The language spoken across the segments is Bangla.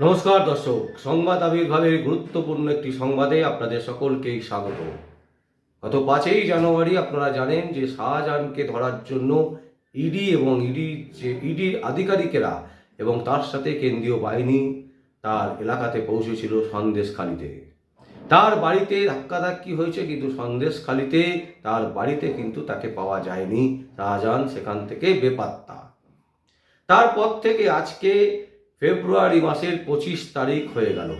নমস্কার দর্শক, সংবাদ আবির্ভাবের গুরুত্বপূর্ণ একটি সংবাদে আপনাদের সকলকেই স্বাগত। গত পাঁচই জানুয়ারি আপনারা জানেন যে শাহজাহানকে ধরার জন্য ইডি এবং ইডি যে ইডির আধিকারিকেরা এবং তার সাথে কেন্দ্রীয় বাহিনী তার এলাকাতে পৌঁছেছিল সন্দেশখালিতে। তার বাড়িতে ধাক্কাধাক্কি হয়েছে কিন্তু সন্দেশখালিতে তার বাড়িতে কিন্তু তাকে পাওয়া যায়নি। শাহজাহান সেখান থেকে বেপাত্তা। তারপর থেকে আজকে ফেব্রুয়ারি মাসের পঁচিশ তারিখ হয়ে গেল।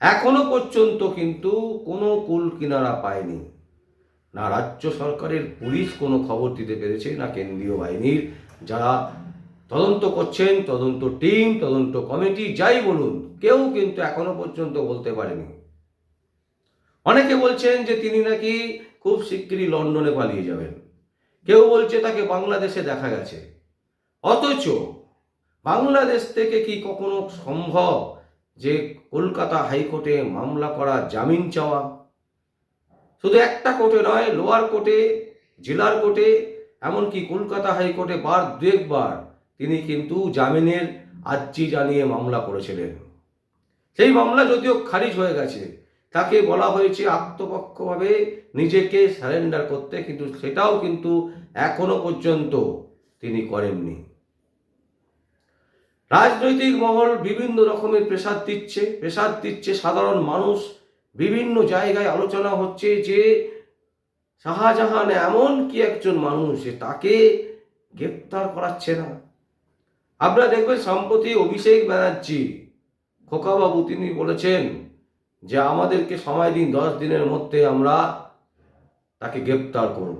এখনও পর্যন্ত কিন্তু কোনো কুল কিনারা পায়নি। না রাজ্য সরকারের পুলিশ কোনো খবর দিতে পেরেছে, না কেন্দ্রীয় বাহিনীর। যারা তদন্ত করছেন, তদন্ত টিম, তদন্ত কমিটি, যাই বলুন, কেউ কিন্তু এখনও পর্যন্ত বলতে পারেনি। অনেকে বলছেন যে তিনি নাকি খুব শিগগিরই লন্ডনে পালিয়ে যাবেন। কেউ বলছে তাকে বাংলাদেশে দেখা গেছে। অথচ বাংলাদেশ থেকে কি কখনো সম্ভব যে কলকাতা হাইকোর্টে মামলা করা জামিন চাওয়া? শুধু একটা কোর্টে নয়, লোয়ার কোর্টে, জেলার কোর্টে, এমনকি কলকাতা হাইকোর্টে বার দুয়েকবার তিনি কিন্তু জামিনের আর্জি জানিয়ে মামলা করেছিলেন। সেই মামলা যদিও খারিজ হয়ে গেছে, তাকে বলা হয়েছে আত্মপক্ষভাবে নিজেকে সারেন্ডার করতে, কিন্তু সেটাও কিন্তু এখনও পর্যন্ত তিনি করেননি। রাজনৈতিক মহল বিভিন্ন রকমের প্রেসার দিচ্ছে প্রেসার দিচ্ছে সাধারণ মানুষ। বিভিন্ন জায়গায় আলোচনা হচ্ছে যে শাহজাহান এমন কি একজন মানুষ যে তাকে গ্রেপ্তার করাচ্ছে না। আপনারা দেখবেন সম্প্রতি অভিষেক ব্যানার্জি, খোকাবাবু তিনি বলেছেন যে আমাদেরকে সময় দিন, দশ দিনের মধ্যে আমরা তাকে গ্রেপ্তার করব।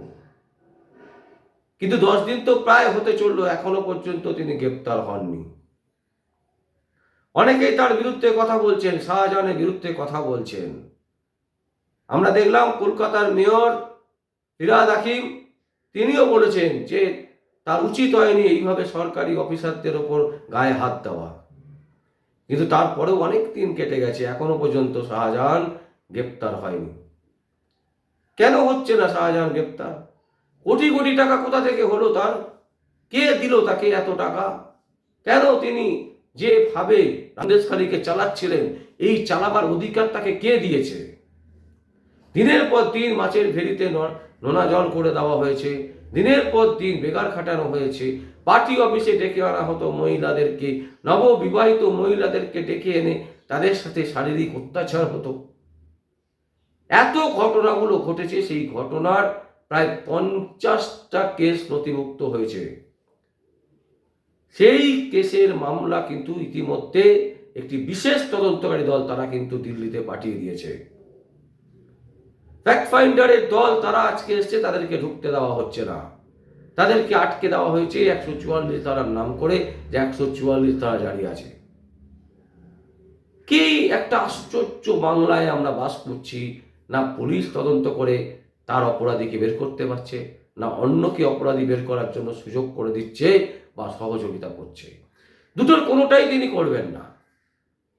কিন্তু দশ দিন তো প্রায় হতে চলল, এখনও পর্যন্ত তিনি গ্রেপ্তার হননি। অনেকেই তার বিরুদ্ধে কথা বলছেন, শাহজাহানের বিরুদ্ধে কথা বলছেন। আমরা দেখলাম কলকাতার মেয়র ফিরাদ হাকিম, তিনিও বলেছেন যে তার উচিত হয়নি এইভাবে সরকারি অফিসারদের ওপর গায়ে হাত দেওয়া। কিন্তু তারপরেও অনেক দিন কেটে গেছে, এখনও পর্যন্ত শাহজাহান গ্রেপ্তার হয়নি। কেন হচ্ছে না শাহজাহান গ্রেপ্তার? কোটি কোটি টাকা কোথা থেকে হলো তার? কে দিল তাকে এত টাকা? কেন তিনি যেভাবে রান্দেশখালীকে চালাচ্ছিলেন, এই চালাবার অধিকার তাকে কে দিয়েছে? দিনের পর দিন মাছের ভেরিতে নোনা জল করে দেওয়া হয়েছে, দিনের পর দিন বেকার খাটানো হয়েছে। পার্টি অফিসে ডেকে আনা হতো মহিলাদেরকে, নববিবাহিত মহিলাদেরকে ডেকে এনে তাদের সাথে শারীরিক অত্যাচার হতো। এত ঘটনাগুলো ঘটেছে, সেই ঘটনার প্রায় পঞ্চাশটা কেস নথিভুক্ত হয়েছে। সেই কেসের মামলা কিন্তু ইতিমধ্যে একটি বিশেষ তদন্তকারী দল তারা কিন্তু দিল্লিতে পাঠিয়ে দিয়েছে। ফ্যাক্ট ফাইন্ডারের দল তারা আজকে এসছে, তাদেরকে ঢুকতে দেওয়া হচ্ছে না। তাদেরকে আটকে দেওয়া হয়েছে একশো চুয়াল্লিশ ধারার নাম করে যে একশো চুয়াল্লিশ ধারা জারি আছে। কি একটা আশ্চর্য বাংলায় আমরা বাস করছি, না পুলিশ তদন্ত করে তার অপরাধীকে বের করতে পারছে? না অন্যকে অপরাধী বের করার জন্য সুযোগ করে দিচ্ছে বা সহযোগিতা করছে। দুটোর কোনোটাই তিনি করবেন না।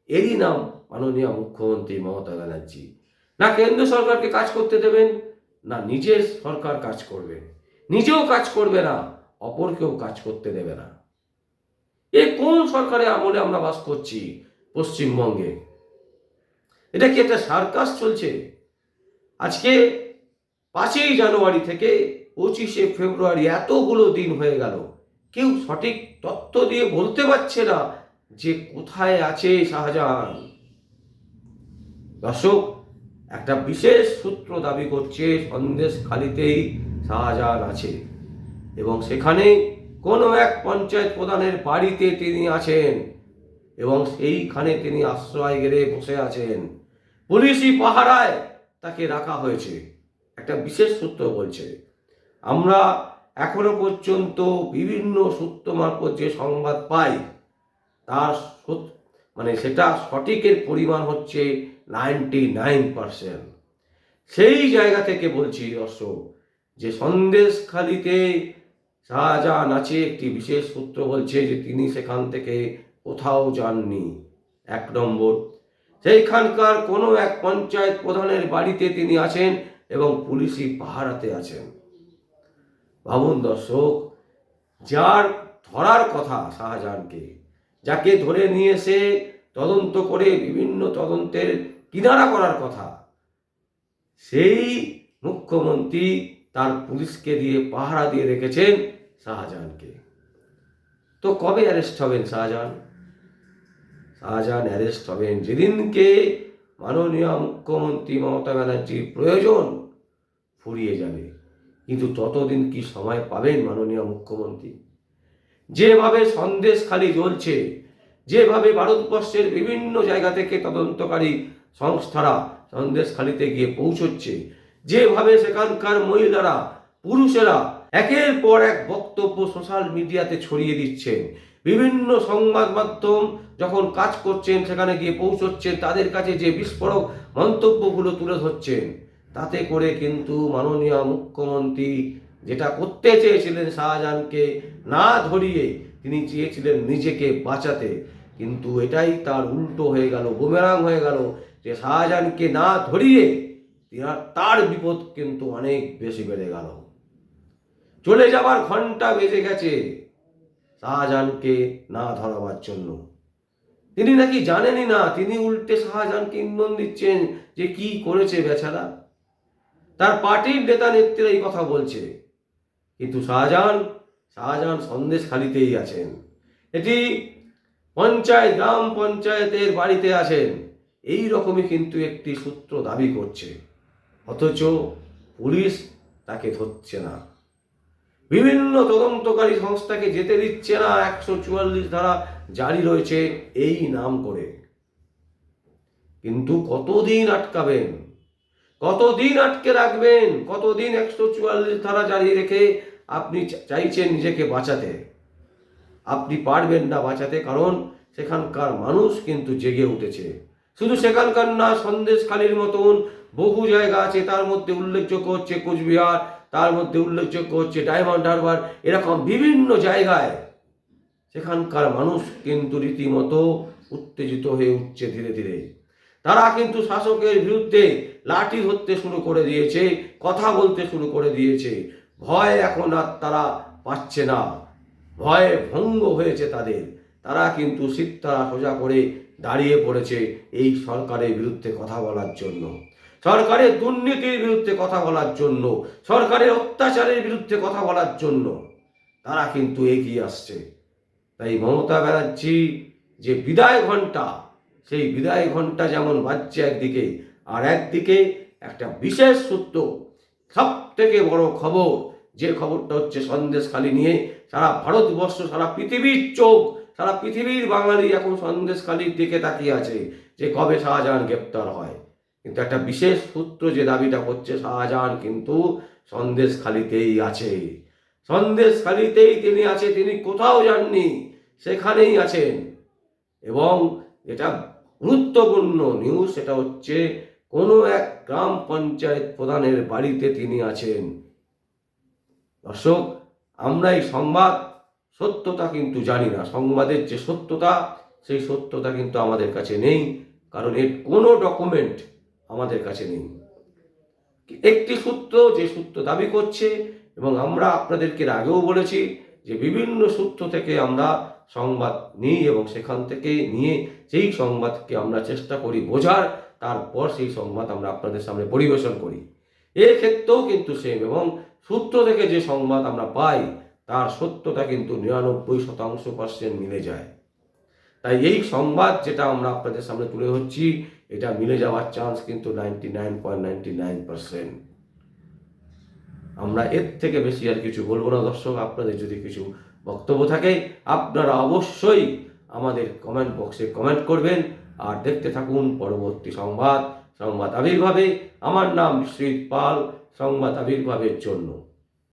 এরই নাম মাননীয় মুখ্যমন্ত্রী মমতা ব্যানার্জি। না কেন্দ্র সরকারকে কাজ করতে দেবেন, না নিজের সরকার কাজ করবে। নিজেও কাজ করবে না, অপরকেও কাজ করতে দেবে না। এ কোন সরকারে আমলে আমরা বাস করছি পশ্চিমবঙ্গে? এটা কি একটা সার্কাস চলছে? আজকে পাঁচই জানুয়ারি থেকে পঁচিশে ফেব্রুয়ারি এতগুলো দিন হয়ে গেল। কেউ সঠিক তথ্য দিয়ে বলতে পারছে না যে কোথায় আছে শাহজাহান। দর্শক, একটা বিশেষ সূত্র দাবি করছে সন্দেশ খালিতেই শাহজাহান আছে এবং সেখানে কোনো এক পঞ্চায়েত প্রধানের বাড়িতে তিনি আছেন এবং সেইখানে তিনি আশ্রয় গেড়ে বসে আছেন। পুলিশি পাহারায় তাকে রাখা হয়েছে। একটা বিশেষ সূত্র বলছে। আমরা এখনও পর্যন্ত বিভিন্ন সূত্র মারফত যে সংবাদ পাই, তার মানে সেটা সঠিকের পরিমাণ হচ্ছে নাইনটি নাইন পার্সেন্ট। সেই জায়গা থেকে বলছি দর্শক, যে সন্দেশখালিতে শাহজাহান আছে একটি বিশেষ সূত্র বলছে যে তিনি সেখান থেকে কোথাও যাননি। এক নম্বর, সেইখানকার কোনো এক পঞ্চায়েত প্রধানের বাড়িতে তিনি আছেন এবং পুলিশি পাহারাতে আছেন। ভাবুন দর্শক, যার ধরার কথা শাহজাহানকে, যাকে ধরে নিয়ে এসে তদন্ত করে বিভিন্ন তদন্তের কিনারা করার কথা, সেই মুখ্যমন্ত্রী তার পুলিশকে দিয়ে পাহারা দিয়ে রেখেছেন শাহজাহানকে। তো কবে অ্যারেস্ট হবেন শাহজাহান? শাহজাহান অ্যারেস্ট হবেন যেদিনকে মাননীয় মুখ্যমন্ত্রী মমতা ব্যানার্জির প্রয়োজন ফুরিয়ে যাবে। কিন্তু ততদিন কি সময় পাবেন মাননীয় মুখ্যমন্ত্রী? যেভাবে সন্দেশ খালি জ্বলছে, যেভাবে ভারতবর্ষের বিভিন্ন জায়গা থেকে তদন্তকারী সংস্থারা সন্দেশখালিতে গিয়ে পৌঁছচ্ছে, যেভাবে সেখানকার মহিলারা, পুরুষেরা একের পর এক বক্তব্য সোশ্যাল মিডিয়াতে ছড়িয়ে দিচ্ছেন। বিভিন্ন সংবাদ মাধ্যম যখন কাজ করছেন, সেখানে গিয়ে পৌঁছচ্ছেন, তাদের কাছে যে বিস্ফোরক মন্তব্যগুলো তুলে ধরছেন। তাতে করে কিন্তু মাননীয় মুখ্যমন্ত্রী যেটা করতে চেয়েছিলেন শাহজাহানকে না ধরিয়ে, তিনি চেয়েছিলেন নিজেকে বাঁচাতে। কিন্তু এটাই তার উল্টো হয়ে গেল, বুমেরাং হয়ে গেল যে শাহজাহানকে না ধরিয়ে তার বিপদ কিন্তু অনেক বেশি বেড়ে গেল। চলে যাবার ঘণ্টা বেজে গেছে, শাহজাহানকে না ধরাবার জন্য। তিনি নাকি জানেনই না, তিনি উল্টে শাহজাহানকে ইন্ধন দিচ্ছেন যে কি করেছে বেচারা। তার পার্টির নেতা নেত্রীরা এই কথা বলছে। কিন্তু শাহজাহান শাহজাহান সন্দেশ খালিতেই আছেন। এটি পঞ্চায়েত, গ্রাম পঞ্চায়েতের বাড়িতে আছেন এই রকমই কিন্তু একটি সূত্র দাবি করছে। অথচ পুলিশ তাকে ধরছে না। বিভিন্ন তদন্তকারী সংস্থাকে যেতে দিচ্ছে না। একশো চুয়াল্লিশ ধারা জারি রয়েছে এই নাম করে। কিন্তু কতদিন আটকাবেন? কতদিন আটকে রাখবেন? কতদিন একশো চুয়াল্লিশ ধারা জারি রেখে আপনি চাইছেন নিজেকে বাঁচাতে? আপনি পারবেন না বাঁচাতে, কারণ সেখানকার মানুষ কিন্তু জেগে উঠেছে। শুধু সেখানকার না, সন্দেশখালির মতন বহু জায়গা আছে, তার মধ্যে উল্লেখযোগ্য হচ্ছে কোচবিহার, তার মধ্যে উল্লেখযোগ্য হচ্ছে ডায়মন্ড হারবার, এরকম বিভিন্ন জায়গায় সেখানকার মানুষ কিন্তু রীতিমতো উত্তেজিত হয়ে উঠছে ধীরে ধীরে। তারা কিন্তু শাসকের বিরুদ্ধে লাঠি ধরতে শুরু করে দিয়েছে, কথা বলতে শুরু করে দিয়েছে। ভয় এখন আর তারা পাচ্ছে না। ভয়ে ভঙ্গ হয়েছে তাদের। তারা কিন্তু সিত্তারা সোজা করে দাঁড়িয়ে পড়েছে এই সরকারের বিরুদ্ধে কথা বলার জন্য। সরকারের দুর্নীতির বিরুদ্ধে কথা বলার জন্য, সরকারের অত্যাচারের বিরুদ্ধে কথা বলার জন্য তারা কিন্তু এগিয়ে আসছে। তাই মমতা ব্যানার্জি যে বিদায় ঘণ্টা সেই বিদায় ঘণ্টা যেমন বাজছে একদিকে, আর একদিকে একটা বিশেষ সূত্র সব থেকে বড় খবর, যে খবরটা হচ্ছে সন্দেশখালি নিয়ে, সারা ভারতবর্ষ, সারা পৃথিবীর চোখ, সারা পৃথিবীর বাঙালি এখন সন্দেশখালির দিকে তাকিয়ে আছে, যে কবে শাহজাহান গ্রেপ্তার হয়। কিন্তু একটা বিশেষ সূত্র যে দাবিটা করছে শাহজাহান কিন্তু সন্দেশখালিতেই আছে। সন্দেশখালিতেই তিনি আছে, তিনি কোথাও যাননি, সেখানেই আছেন। এবং এটা গুরুত্বপূর্ণ নিউজ সেটা হচ্ছে, কোনো এক গ্রাম পঞ্চায়েত প্রধানের বাড়িতে তিনি আছেন। দর্শক, আমরা এই সংবাদ, সত্যতা কিন্তু জানি না। সংবাদের যে সত্যতা, সেই সত্যতা কিন্তু আমাদের কাছে নেই, কারণ এর কোনো ডকুমেন্ট আমাদের কাছে নেই। একটি সূত্র যে সূত্র দাবি করছে, এবং আমরা আপনাদেরকে আগেও বলেছি যে বিভিন্ন সূত্র থেকে আমরা সংবাদ নিই এবং সেখান থেকে নিয়ে সেই সংবাদকে আমরা চেষ্টা করি বোঝার, তারপর সেই সংবাদ আমরা আপনাদের সামনে পরিবেশন করি। এর ক্ষেত্রেও কিন্তু সেম এবং সূত্র থেকে যে সংবাদ আমরা পাই, তার সত্যতা কিন্তু নিরানব্বই শতাংশ পার্সেন্ট মিলে যায়। তাই এই সংবাদ যেটা আমরা আপনাদের সামনে তুলে ধরছি, এটা মিলে যাওয়ার চান্স কিন্তু ninety nine point ninety nine percent আমরা এর থেকে বেশি আর কিছু বলব না দর্শক, আপনাদের যদি কিছু বক্তব্য থাকে, আপনারা অবশ্যই আমাদের কমেন্ট বক্সে কমেন্ট করবেন আর দেখতে থাকুন পরবর্তী সংবাদ সংবাদ আবির্ভাবে। আমার নাম শ্রী পাল, সংবাদ আবির্ভাবের জন্য।